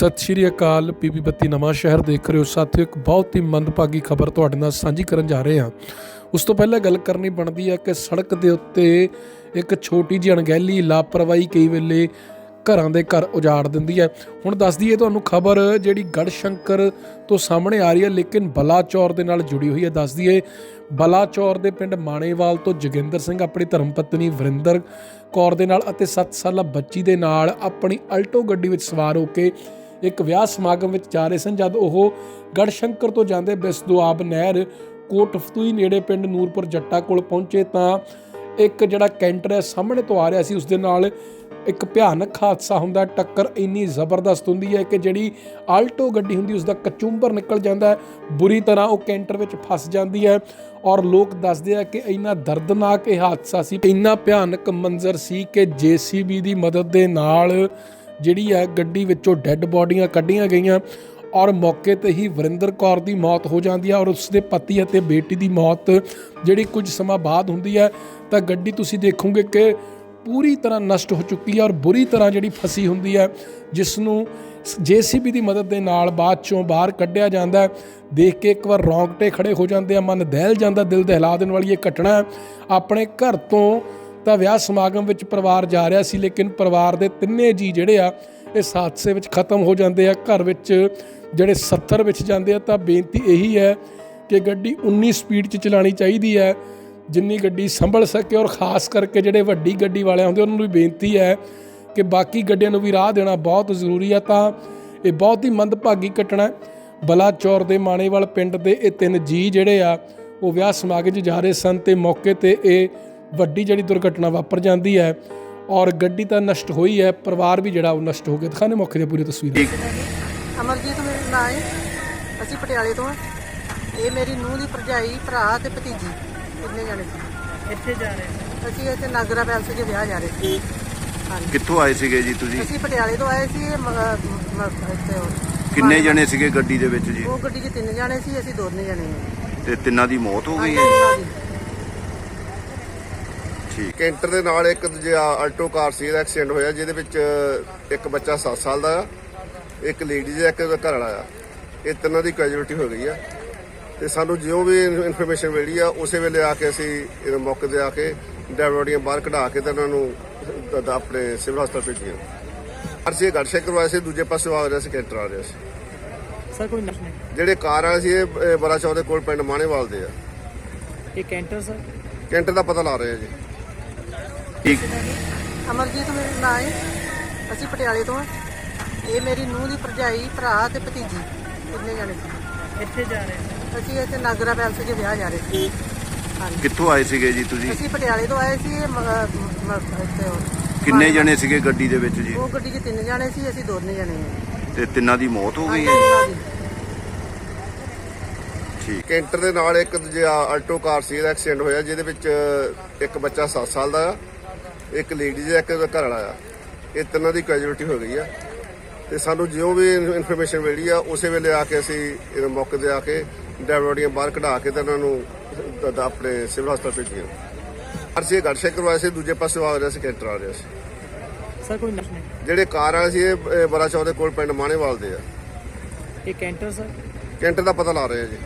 ਸਤਿ ਸ਼੍ਰੀ ਅਕਾਲ। ਪੀਪੀ ਬੱਤੀ ਨਵਾਂ ਸ਼ਹਿਰ ਦੇਖ ਰਹੇ ਹੋ। ਸਾਥੀਓ, ਇੱਕ ਬਹੁਤ ਹੀ ਮੰਦਭਾਗੀ ਖਬਰ ਤੁਹਾਡੇ ਨਾਲ ਸਾਂਝੀ ਕਰਨ ਜਾ ਰਹੇ ਹਾਂ। ਉਸ ਤੋਂ ਪਹਿਲਾਂ ਗੱਲ ਕਰਨੀ ਬਣਦੀ ਹੈ ਕਿ ਸੜਕ ਦੇ ਉੱਤੇ ਇੱਕ ਛੋਟੀ ਜਿਹੀ ਅਣਗਹਿਲੀ ਲਾਪਰਵਾਹੀ ਕਈ ਵੇਲੇ ਘਰਾਂ ਦੇ ਘਰ ਉਜਾੜ ਦਿੰਦੀ ਹੈ। ਹੁਣ ਦੱਸ ਦਈਏ ਤੁਹਾਨੂੰ ਖਬਰ ਜਿਹੜੀ ਗੜਸ਼ੰਕਰ ਤੋਂ ਸਾਹਮਣੇ ਆ ਰਹੀ ਹੈ, ਲੇਕਿਨ ਬਲਾਚੌਰ ਦੇ ਨਾਲ ਜੁੜੀ ਹੋਈ ਹੈ। ਦੱਸ ਦਈਏ, ਬਲਾਚੌਰ ਦੇ ਪਿੰਡ ਮਾਣੇਵਾਲ ਤੋਂ ਜੋਗਿੰਦਰ ਸਿੰਘ, ਆਪਣੀ ਧਰਮਪਤਨੀ ਵਰਿੰਦਰ ਕੌਰ ਦੇ ਨਾਲ ਅਤੇ 7 ਸਾਲਾ ਬੱਚੀ ਦੇ ਨਾਲ ਆਪਣੀ ਅਲਟੋ ਗੱਡੀ ਵਿੱਚ ਸਵਾਰ ਹੋ ਕੇ ਇੱਕ ਵਿਆਹ ਸਮਾਗਮ ਵਿੱਚ ਜਾ ਰਹੇ ਸਨ, ਜਦ ਉਹ ਗੜਸ਼ੰਕਰ ਤੋਂ ਜਾਂਦੇ ਬਿਸਦੁਆਬ ਨਹਿਰ ਕੋਟਫਤੂਈ ਨੇੜੇ ਪਿੰਡ ਨੂਰਪੁਰ ਜੱਟਾ ਕੋਲ ਪਹੁੰਚੇ ਤਾਂ ਇੱਕ ਜਿਹੜਾ ਕੈਂਟਰ ਹੈ ਸਾਹਮਣੇ ਤੋਂ ਆ ਰਿਹਾ ਸੀ, ਉਸ ਦੇ ਨਾਲ ਇੱਕ ਭਿਆਨਕ ਹਾਦਸਾ ਹੁੰਦਾ, ਟੱਕਰ ਇੰਨੀ ਜ਼ਬਰਦਸਤ ਹੁੰਦੀ ਹੈ ਕਿ ਜਿਹੜੀ ਆਲਟੋ ਗੱਡੀ ਹੁੰਦੀ ਉਸ ਦਾ ਕਚੂੰਬਰ ਨਿਕਲ ਜਾਂਦਾ ਬੁਰੀ ਤਰ੍ਹਾਂ ਉਹ ਕੈਂਟਰ ਵਿੱਚ ਫਸ ਜਾਂਦੀ ਹੈ ਔਰ ਲੋਕ ਦੱਸਦੇ ਆ ਕਿ ਇੰਨਾ ਦਰਦਨਾਕ ਇਹ ਹਾਦਸਾ ਸੀ, ਇੰਨਾ ਭਿਆਨਕ ਮੰਜ਼ਰ ਸੀ ਕਿ ਜੀਸੀਬੀ ਦੀ ਮਦਦ ਦੇ ਨਾਲ ਜਿਹੜੀ ਹੈ ਗੱਡੀ ਵਿੱਚੋਂ ਡੈੱਡ ਬੋਡੀਆਂ ਕੱਢੀਆਂ ਗਈਆਂ ਔਰ ਮੌਕੇ ਤੇ ਹੀ ਵਰਿੰਦਰ ਕੌਰ ਦੀ ਮੌਤ ਹੋ ਜਾਂਦੀ ਹੈ ਔਰ ਉਸ ਦੇ ਪਤੀ ਅਤੇ ਬੇਟੀ ਦੀ ਮੌਤ ਜਿਹੜੀ ਕੁਝ ਸਮਾਂ ਬਾਅਦ ਹੁੰਦੀ ਹੈ ਤਾਂ ਗੱਡੀ ਤੁਸੀਂ ਦੇਖੋਗੇ ਕਿ ਪੂਰੀ ਤਰ੍ਹਾਂ ਨਸ਼ਟ ਹੋ ਚੁੱਕੀ ਹੈ ਔਰ ਬੁਰੀ ਤਰ੍ਹਾਂ ਜਿਹੜੀ ਫਸੀ ਹੁੰਦੀ ਹੈ ਜਿਸ ਨੂੰ ਜੀਸੀਬੀ ਦੀ ਮਦਦ ਦੇ ਨਾਲ ਬਾਅਦ ਚੋਂ ਬਾਹਰ ਕੱਢਿਆ ਜਾਂਦਾ। ਦੇਖ ਕੇ ਇੱਕ ਵਾਰ ਰੌਂਗਟੇ ਖੜੇ ਹੋ ਜਾਂਦੇ ਆ, ਮਨ ਦਹਿਲ ਜਾਂਦਾ, ਦਿਲ ਦਹਿਲਾ ਦੇਣ ਵਾਲੀ ਇਹ ਘਟਨਾ। ਹੈ ਆਪਣੇ ਘਰ ਤੋਂ ਤਾਂ ਵਿਆਹ ਸਮਾਗਮ ਵਿੱਚ ਪਰਿਵਾਰ ਜਾ ਰਿਹਾ ਸੀ, ਲੇਕਿਨ ਪਰਿਵਾਰ ਦੇ ਤਿੰਨੇ ਜੀ ਜਿਹੜੇ ਆ, ਇਸ ਹਾਦਸੇ ਵਿੱਚ ਖਤਮ ਹੋ ਜਾਂਦੇ ਆ, ਘਰ ਵਿੱਚ ਜਿਹੜੇ 70 ਵਿੱਚ ਜਾਂਦੇ ਆ, ਤਾਂ ਬੇਨਤੀ ਇਹੀ ਹੈ ਕਿ ਗੱਡੀ 19 ਸਪੀਡ 'ਚ ਚਲਾਣੀ ਚਾਹੀਦੀ ਹੈ, ਜਿੰਨੀ ਗੱਡੀ ਸੰਭਲ ਸਕੇ ਔਰ ਖਾਸ ਕਰਕੇ ਜਿਹੜੇ ਵੱਡੀ ਗੱਡੀ ਵਾਲੇ ਹੁੰਦੇ ਉਹਨਾਂ ਨੂੰ ਵੀ ਬੇਨਤੀ ਹੈ ਕਿ ਬਾਕੀ ਗੱਡੀਆਂ ਨੂੰ ਵੀ ਰਾਹ ਦੇਣਾ ਬਹੁਤ ਜ਼ਰੂਰੀ ਹੈ ਤਾਂ ਇਹ ਬਹੁਤ ਹੀ ਮੰਦਭਾਗੀ ਘਟਨਾ ਹੈ। ਬਲਾਚੌਰ ਦੇ ਮਾਣੇਵਾਲ ਪਿੰਡ ਦੇ ਇਹ ਤਿੰਨ ਜੀ ਜਿਹੜੇ ਆ, ਉਹ ਵਿਆਹ ਸਮਾਗਮ 'ਚ ਜਾ ਰਹੇ ਸਨ ਤੇ ਮੌਕੇ ਤੇ ਇਹ ਵੱਡੀ ਜਿਹੜੀ ਦੁਰਘਟਨਾ ਵਾਪਰ ਜਾਂਦੀ ਹੈ ਔਰ ਗੱਡੀ ਤਾਂ ਨਸ਼ਟ ਹੋਈ ਹੈ ਪਰਿਵਾਰ ਵੀ ਜਿਹੜਾ ਉਹ ਨਸ਼ਟ ਹੋ ਗਿਆ। ਦਿਖਾਣੇ ਮੌਕੇ ਦੀ ਪੂਰੀ ਤਸਵੀਰ। ਅਮਰਜੀਤ ਮੇਰਾ ਨਾਂ ਹੈ। ਅਸੀਂ ਪਟਿਆਲੇ ਤੋਂ ਹਾਂ। ਇਹ ਮੇਰੀ ਨੂੰਹ ਦੀ ਭਰਜਾਈ ਭਰਾ ਤੇ ਭਤੀਜੀ। ਕਿੰਨੇ ਜਾਣੇ ਸੀ। ਇੱਥੇ ਜਾ ਰਹੇ ਸੀ? ਅਸੀਂ ਇੱਥੇ ਨਾਗਰਾ ਪੈਲਸ 'ਚ ਵਿਆਹ ਜਾ ਰਹੇ ਸੀ। ਹਾਂਜੀ। ਕਿੱਥੋਂ ਆਏ ਸੀਗੇ ਜੀ ਤੁਸੀਂ? ਅਸੀਂ ਪਟਿਆਲੇ ਤੋਂ ਆਏ ਸੀ ਕਿੰਨੇ ਜਣੇ ਸੀਗੇ ਗੱਡੀ ਦੇ ਵਿੱਚ ਜੀ? ਉਹ ਗੱਡੀ 'ਚ ਤਿੰਨ ਜਾਣੇ ਸੀ ਅਸੀਂ ਦੋਨੇ ਜਾਣੇ ਤੇ ਤਿੰਨਾਂ ਦੀ ਮੌਤ ਹੋ ਗਈ ਹੈ ਦੀ। ਠੀਕ। ਕੈਂਟਰ ਦੇ ਨਾਲ ਇੱਕ ਦੂਜਾ ਆਲਟੋ ਕਾਰ ਸੀ ਇਹਦਾ ਐਕਸੀਡੈਂਟ ਹੋਇਆ ਜਿਹਦੇ ਵਿੱਚ ਇੱਕ ਬੱਚਾ 7 ਸਾਲ ਦਾ ਆ ਇੱਕ ਲੇਡੀ ਦਾ ਇੱਕ ਘਰ ਵਾਲਾ ਆ। ਇਹ ਤਿੰਨਾਂ ਦੀ ਕੈਜੂਅਲਟੀ ਹੋ ਗਈ ਆ। ਤੇ ਸਾਨੂੰ ਜਿਉਂ ਵੀ ਇਨਫੋਰਮੇਸ਼ਨ ਮਿਲੀ ਆ ਉਸੇ ਵੇਲੇ ਆ ਕੇ ਅਸੀਂ ਇਹ ਮੌਕੇ ਤੇ ਆ ਕੇ ਡੈਡ ਬੋਡੀਆਂ ਬਾਹਰ ਕਢਾ ਕੇ ਤੇ ਉਹਨਾਂ ਨੂੰ ਆਪਣੇ ਸਿਵਲ ਹਸਪਤਾਲ ਭੇਜੀਆਂ। ਅਸੀਂ ਗੜਸ਼ੇ ਕਰਵਾਇਆ ਸੀ ਦੂਜੇ ਪਾਸੇ ਆ ਰਿਹਾ ਸੀ ਕੈਂਟਰ ਆ ਰਿਹਾ ਸੀ। ਸਰ ਕੋਈ ਨਹੀਂ? ਜਿਹੜੇ ਕਾਰ ਵਾਲੇ ਸੀ ਇਹ ਬੜਾ ਚੌਕ ਦੇ ਕੋਲ ਪਿੰਡ ਮਾਣੇਵਾਲ ਦੇ ਆ। ਇਹ ਕੈਂਟਰ ਸਰ? ਕੈਂਟਰ ਦਾ ਪਤਾ ਲਾ ਰਹੇ ਆ ਜੀ। ਠੀਕ ਅਮਰਜੀਤ ਮੇਰਾ ਨਾਂ ਹੈ ਅਸੀਂ ਪਟਿਆਲੇ ਤੋਂ ਹਾਂ ਇਹ ਮੇਰੀ ਨੂੰਹ ਦੀ ਭਰਜਾਈ ਭਰਾ ਤੇ ਭਤੀਜੀ। ਕਿੰਨੇ ਜਾਣੇ। ਸੀ ਇੱਥੇ ਜਾ ਰਹੇ ਸੀ। ਅਸੀਂ ਇੱਥੇ ਨਾਗਰਾ ਪੈਲਸ 'ਚ ਵਿਆਹ ਜਾ ਰਹੇ ਸੀ। ਹਾਂਜੀ। ਕਿੱਥੋਂ ਆਏ ਸੀਗੇ ਜੀ ਤੁਸੀਂ? ਅਸੀਂ ਪਟਿਆਲੇ ਤੋਂ ਆਏ ਸੀ ਇਹ ਮ- ਮ- ਇੱਥੇ ਉਹ- ਕਿੰਨੇ ਜਣੇ ਸੀਗੇ ਗੱਡੀ ਦੇ ਵਿੱਚ ਜੀ? ਉਹ ਗੱਡੀ 'ਚ ਤਿੰਨ ਜਾਣੇ ਸੀ ਅਸੀਂ ਦੋਨੇ ਜਾਣੇ ਹਾਂ ਤੇ ਤਿੰਨਾਂ ਦੀ ਮੌਤ ਹੋ ਗਈ? ਹਾਂਜੀ, ਹੈ ਉਹਨਾਂ ਦੀ। ਠੀਕ। ਕੈਂਟਰ ਦੇ ਨਾਲ ਇੱਕ ਦੂਜਾ ਆਲਟੋ ਕਾਰ ਸੀ ਇਹਦਾ ਐਕਸੀਡੈਂਟ ਹੋਇਆ ਜਿਹਦੇ ਵਿੱਚ ਇੱਕ ਬੱਚਾ 7 ਸਾਲ ਦਾ ਆ। ਇੱਕ ਲੇਡੀ ਦਾ ਇੱਕ ਉਹਦਾ ਘਰ ਵਾਲਾ ਆ। ਇਹ ਤਿੰਨਾਂ ਦੀ ਕੈਜੂਅਲਟੀ ਹੋ ਗਈ ਆ। ਤੇ ਸਾਨੂੰ ਜਿਉਂ ਵੀ ਇਨਫੋਰਮੇਸ਼ਨ ਮਿਲੀ ਆ ਉਸੇ ਵੇਲੇ ਆ ਕੇ ਅਸੀਂ ਇਹ ਮੌਕੇ ਤੇ ਆ ਕੇ ਡੈਡ ਬੋਡੀਆਂ ਬਾਹਰ ਕਢਾ ਕੇ ਤੇ ਉਹਨਾਂ ਨੂੰ ਆਪਣੇ ਸਿਵਲ ਹਸਪਤਾਲ ਭੇਜੀਆਂ। ਅਸੀਂ ਗੜਸ਼ੇ ਕਰਵਾਇਆ ਸੀ ਦੂਜੇ ਪਾਸੇ ਆ ਰਿਹਾ ਸੀ ਕੈਂਟਰ ਆ ਰਿਹਾ ਸੀ। ਸਰ ਕੋਈ ਨਹੀਂ। ਜਿਹੜੇ ਕਾਰ ਵਾਲੇ ਸੀ ਇਹ ਬੜਾ ਚੌਕ ਦੇ ਕੋਲ ਪਿੰਡ ਮਾਣੇਵਾਲ ਦੇ ਆ। ਇਹ ਕੈਂਟਰ ਸਰ? ਕੈਂਟਰ ਦਾ ਪਤਾ ਲਾ ਰਹੇ ਆ ਜੀ।